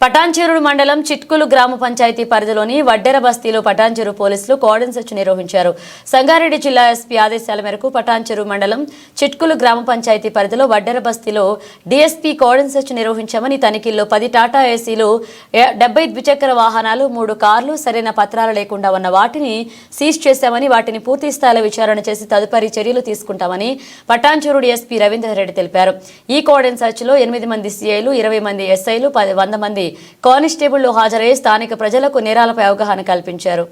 పటాన్చెరుడు మండలం చిట్కులు గ్రామ పంచాయతీ పరిధిలోని వడ్డెర బస్తీలో పటాన్చెరు పోలీసులు కోడన్ సెర్చ్ నిర్వహించారు. సంగారెడ్డి జిల్లా ఎస్పీ ఆదేశాల మేరకు పటాన్చెరు మండలం చిట్కులు గ్రామ పంచాయతీ పరిధిలో వడ్డెర బస్తీలో డీఎస్పీ కోడన్ సెర్చ్ నిర్వహించామని తనిఖీల్లో పది టాటా ఏసీలు డెబ్బై ద్విచక్ర వాహనాలు మూడు కార్లు సరైన పత్రాలు లేకుండా ఉన్న వాటిని సీజ్ చేశామని వాటిని పూర్తి స్థాయిలో విచారణ చేసి తదుపరి చర్యలు తీసుకుంటామని పటాన్చెరు డీఎస్పీ రవీందర్ రెడ్డి తెలిపారు. ఈ కోడన్ సెర్చ్లో ఎనిమిది మంది సీఐలు ఇరవై మంది ఎస్ఐలు పది వంద మంది కానిస్టేబుళ్ళు హాజరై స్థానిక ప్రజలకు నేరాలపై అవగాహన కల్పించారు.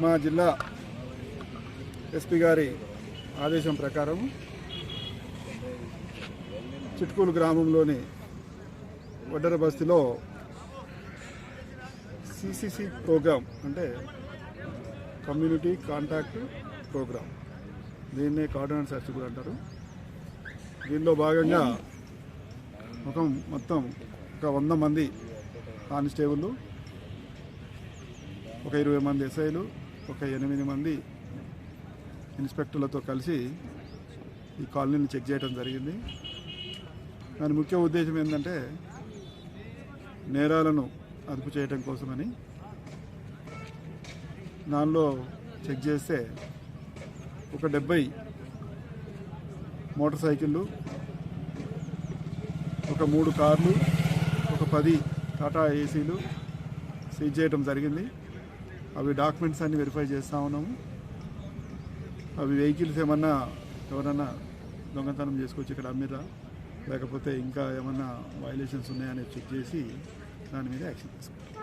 మా జిల్లా ఎస్పీ గారి ఆదేశం ప్రకారం చిట్కూలు గ్రామంలోని వడ్డర బస్తీలో సిసిసి ప్రోగ్రామ్ అంటే కమ్యూనిటీ కాంటాక్ట్ ప్రోగ్రామ్ దీన్నే కార్డినేట్ సెర్చ్ కూడా అంటారు. దీనిలో భాగంగా ఒక మొత్తం ఒక వంద మంది కానిస్టేబుల్ ఒక ఇరవై మంది ఎస్ఐలు ఒక ఎనిమిది మంది ఇన్స్పెక్టర్లతో కలిసి ఈ కాలనీని చెక్ చేయడం జరిగింది. దాని ముఖ్య ఉద్దేశం ఏంటంటే నేరాలను అదుపు చేయడం కోసమని దానిలో చెక్ చేస్తే ఒక డెబ్బై మోటార్ సైకిళ్ళు ఒక మూడు కార్లు ఒక పది టాటా ఏసీలు సీజ్ చేయడం జరిగింది. అవి డాక్యుమెంట్స్ అన్ని వెరిఫై చేస్తూ ఉన్నాము. అవి వెహికల్స్ ఏమన్నా ఎవరన్నా దొంగతనం చేసుకోవచ్చు ఇక్కడ అమ్మిరా లేకపోతే ఇంకా ఏమన్నా వైలేషన్స్ ఉన్నాయని చెక్ చేసి దాని మీద యాక్షన్ తీసుకుంటాం